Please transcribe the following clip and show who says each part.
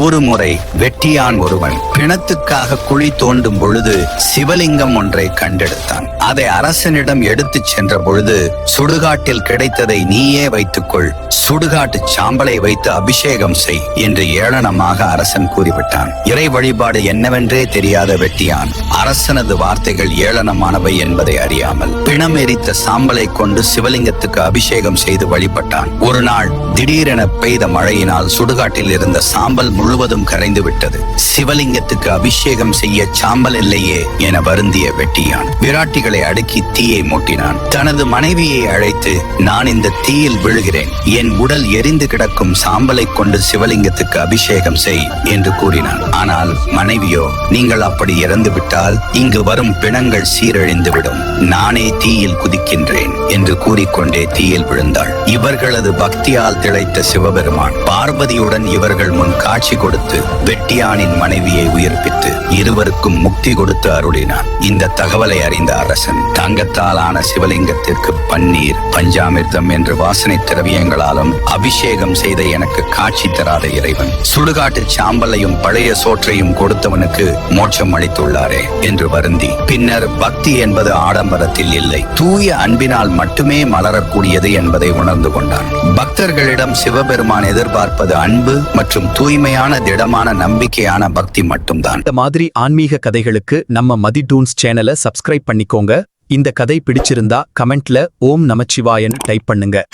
Speaker 1: ஒரு முறை வெட்டியான் ஒருவன் பிணத்துக்காக குழி தோண்டும் பொழுது சிவலிங்கம் ஒன்றை கண்டெடுத்தான். அதை அரசனிடம் எடுத்துச் சென்ற பொழுது சுடுகாட்டில் கிடைத்ததை நீயே வைத்துக்கொள் சுடுகாட்டு சாம்பலை வைத்து அபிஷேகம் செய் என்று ஏளனமாக அரசன் கூறிவிட்டான். இறை வழிபாடு என்னவென்றே தெரியாத வெட்டியான் அரசனது வார்த்தைகள் ஏளனமானவை என்பதை அறியாமல் பிணம் எரித்த சாம்பலை கொண்டு சிவலிங்கத்துக்கு அபிஷேகம் செய்து வழிபட்டான். ஒரு நாள் திடீரென பெய்த மழையினால் சுடுகாட்டில் இருந்த சாம்பல் முழுவதும் கரைந்து விட்டது சிவலிங்கத்துக்கு அபிஷேகம் செய்ய சாம்பல் இல்லையே என வருந்திய வெட்டியான். விராட்டிகளை அடுக்கி தீயை மூட்டினான். தனது மனைவியை அழைத்து நான் இந்த தீயில் விழுகிறேன். என் உடல் எரிந்து கிடக்கும் சாம்பலை கொண்டு சிவலிங்கத்துக்கு அபிஷேகம் செய் என்று கூறினான். ஆனால் மனைவியோ நீங்கள் அப்படி இறந்து விட்டால் இங்கு வரும் பிணங்கள் சீரழிந்துவிடும். நானே தீயில் குதிக்கின்றேன் என்று கூறிக்கொண்டே தீயில் விழுந்தாள். இவர்களது பக்தியால் திளைத்த சிவபெருமான் பார்வதியுடன் இவர்கள் முன் காட்சி கொடுத்து வெட்டியானின் மனைவியை உயிர்ப்பித்து இருவருக்கும் முக்தி கொடுத்து அருளினான். இந்த தகவலை அறிந்த அரசன் தங்கத்தாலான சிவலிங்கத்திற்கு பன்னீர் பஞ்சாமிர்தம் என்று வாசனை திரவியங்களாலும் அபிஷேகம் செய்த எனக்கு காட்சி தராத இறைவன். சுடுகாட்டு சாம்பலையும் பழைய சோற்றையும் கொடுத்தவனுக்கு மோட்சம் அளித்துள்ளாரே என்று வருந்தி பின்னர் பக்தி என்பது ஆடம்பரத்தில் இல்லை. தூய அன்பினால் மட்டுமே மலரக்கூடியது என்பதை உணர்ந்து கொண்டான். பக்தர்களிடம் சிவபெருமான் எதிர்பார்ப்பது அன்பு மற்றும் தூய்மையான திடமான நம்பிக்கையான பக்தி மட்டும்தான்.
Speaker 2: இந்த மாதிரி ஆன்மீக கதைகளுக்கு நம்ம மதி டூன்ஸ் சேனலை சப்ஸ்கிரைப் பண்ணிக்கோங்க. இந்த கதை பிடிச்சிருந்தா கமெண்ட்ல ஓம் நமச்சிவாயன் டைப் பண்ணுங்க.